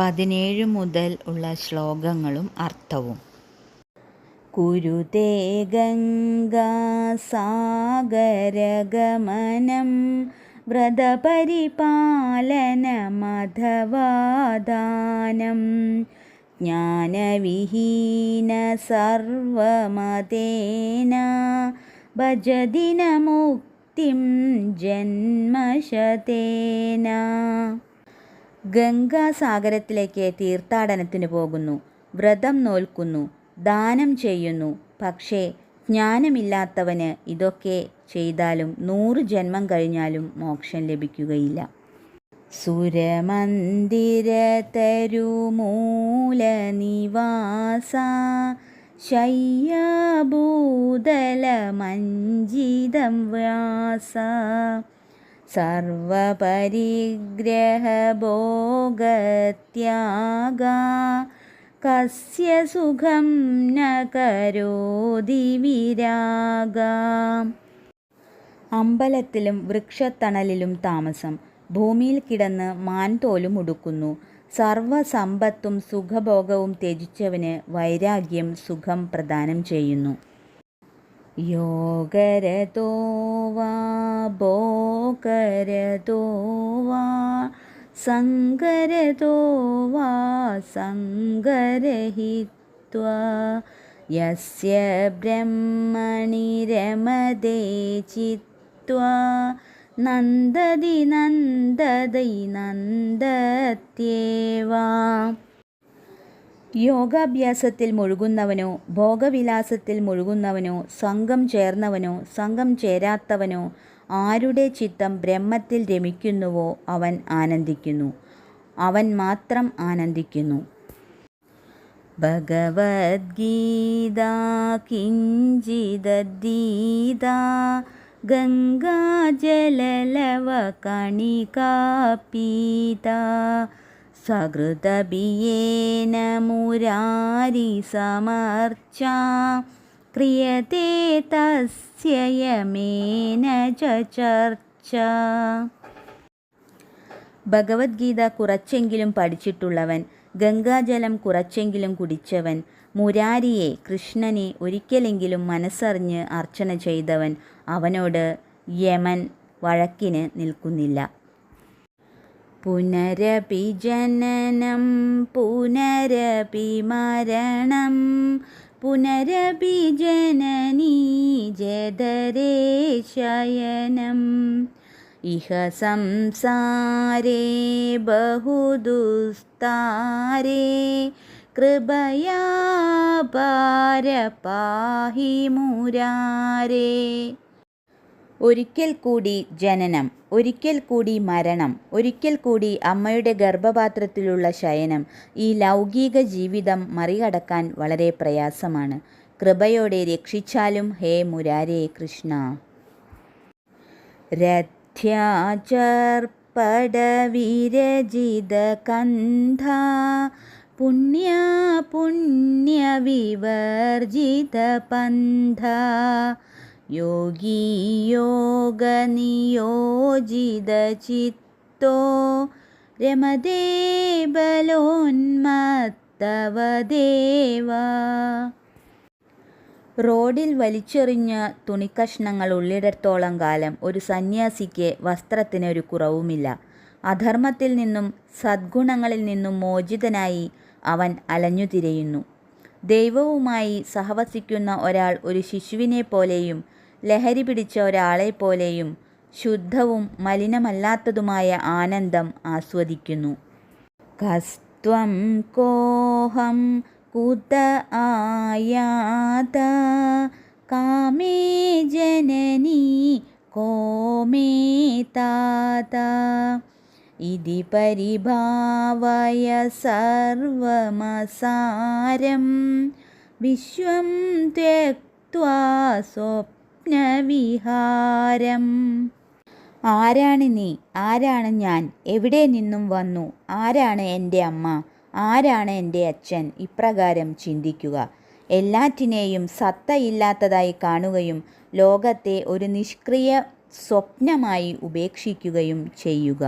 പതിനേഴ് മുതൽ ഉള്ള ശ്ലോകങ്ങളും അർത്ഥവും. കുരുതേ ഗംഗാസാഗരഗമനം വ്രതപരിപാലനമധവാദാനം ജ്ഞാനവിഹീന സർവമതേന ഭജദിനമുക്തിം ജന്മശതേന. ഗംഗാസാഗരത്തിലേക്ക് തീർത്ഥാടനത്തിന് പോകുന്നു. വ്രതം നോൽക്കുന്നു. ദാനം ചെയ്യുന്നു. പക്ഷേ ജ്ഞാനമില്ലാത്തവന് ഇതൊക്കെ ചെയ്താലും നൂറ് ജന്മം കഴിഞ്ഞാലും മോക്ഷം ലഭിക്കുകയില്ല. സുരമന്ദിരതരുമൂലനിവാസ ശയ്യാഭൂതലമഞ്ജിതം വ്യാസ സർവപരിഗ്രഹഭോഗത്യാഗ കസ്യ സുഖം ന കരോതി വിരാഗ. അമ്പലത്തിലും വൃക്ഷത്തണലിലും താമസം ഭൂമിയിൽ കിടന്ന് മാൻതോലും ഉടുക്കുന്നു. സർവസമ്പത്തും സുഖഭോഗവും ത്യജിച്ചവന് വൈരാഗ്യം സുഖം പ്രദാനം ചെയ്യുന്നു. യോഗരതോ വാ ഭോഗരതോ വാ സങ്കരതോ വാ സങ്കരഹിത്വാ യസ്യ ബ്രഹ്മണി നന്ദതി നന്ദതി നന്ദത്യേവാ യോഗാഭ്യാസത്തിൽ മുഴുകുന്നവനോ ഭോഗവിലാസത്തിൽ മുഴുകുന്നവനോ സംഘം ചേർന്നവനോ സംഘം ചേരാത്തവനോ ആരുടെ ചിത്തം ബ്രഹ്മത്തിൽ രമിക്കുന്നുവോ അവൻ ആനന്ദിക്കുന്നു. അവൻ മാത്രം ആനന്ദിക്കുന്നു. ഭഗവത്ഗീത കിഞ്ചിതീത ഗംഗാജലവ കണികാ കണികാപീത സഹൃദബിയേന മുരാരി സമർച്ച. ക്രിയത്തെ തസ്യയമേന ചർച്ച ഭഗവത്ഗീത കുറച്ചെങ്കിലും പഠിച്ചിട്ടുള്ളവൻ ഗംഗാജലം കുറച്ചെങ്കിലും കുടിച്ചവൻ മുരാരിയെ കൃഷ്ണനെ ഒരിക്കലെങ്കിലും മനസ്സറിഞ്ഞ് അർച്ചന ചെയ്തവൻ അവനോട് യമൻ വഴക്കിന് നിൽക്കുന്നില്ല. പുനരപി ജനനം പുനരപി മരണം പുനരപി ജനനീ ജതരേ ശയനം. ഇഹ സംസാരേ ബഹുദുസ്താരേ പാര പാഹി മുരാരേ ഒരിക്കൽ കൂടി ജനനം ഒരിക്കൽ കൂടി മരണം ഒരിക്കൽ കൂടി അമ്മയുടെ ഗർഭപാത്രത്തിലുള്ള ശയനം ഈ ലൗകിക ജീവിതം മറികടക്കാൻ വളരെ പ്രയാസമാണ്. കൃപയോടെ രക്ഷിച്ചാലും ഹേ മുരാരേ കൃഷ്ണ. രഥ്യാചർപ്പടവിരജിത കന്ധ പുണ്യ പുണ്യവിവർജിത പന്ഥ യോഗി യോഗനിയോജിതചിത്തോ രമതേ ബലോന്മത്തവദേവ റോഡിൽ വലിച്ചെറിഞ്ഞ തുണിക്കഷ്ണങ്ങൾ ഉള്ളിടത്തോളം കാലം ഒരു സന്യാസിക്ക് വസ്ത്രത്തിന് ഒരു കുറവുമില്ല. അധർമ്മത്തിൽ നിന്നും സദ്ഗുണങ്ങളിൽ നിന്നും മോചിതനായി അവൻ അലഞ്ഞുതിരയുന്നു. ദൈവവുമായി സഹവസിക്കുന്ന ഒരാൾ ഒരു ശിശുവിനെ പോലെയും ലഹരി പിടിച്ച ഒരാളെ ഒരാളെപ്പോലെയും ശുദ്ധവും മലിനമല്ലാത്തതുമായ ആനന്ദം ആസ്വദിക്കുന്നു. കസ്ത്വം കോഹം കുത ആയാത കാമേ ജനനി കോമേ താത. ഇതി പരിഭാവയ സർവമസാരം വിശ്വം ത്യക്വാ സ്വപ്നവിഹാരം ആരാണ് നീ? ആരാണ് ഞാൻ? എവിടെ നിന്നും വന്നു? ആരാണ് എന്റെ അമ്മ? ആരാണ് എന്റെ അച്ഛൻ? ഇപ്രകാരം ചിന്തിക്കുക. എല്ലാറ്റിനെയും സത്തയില്ലാത്തതായി കാണുകയും ലോകത്തെ ഒരു നിഷ്ക്രിയ സ്വപ്നമായി ഉപേക്ഷിക്കുകയും ചെയ്യുക.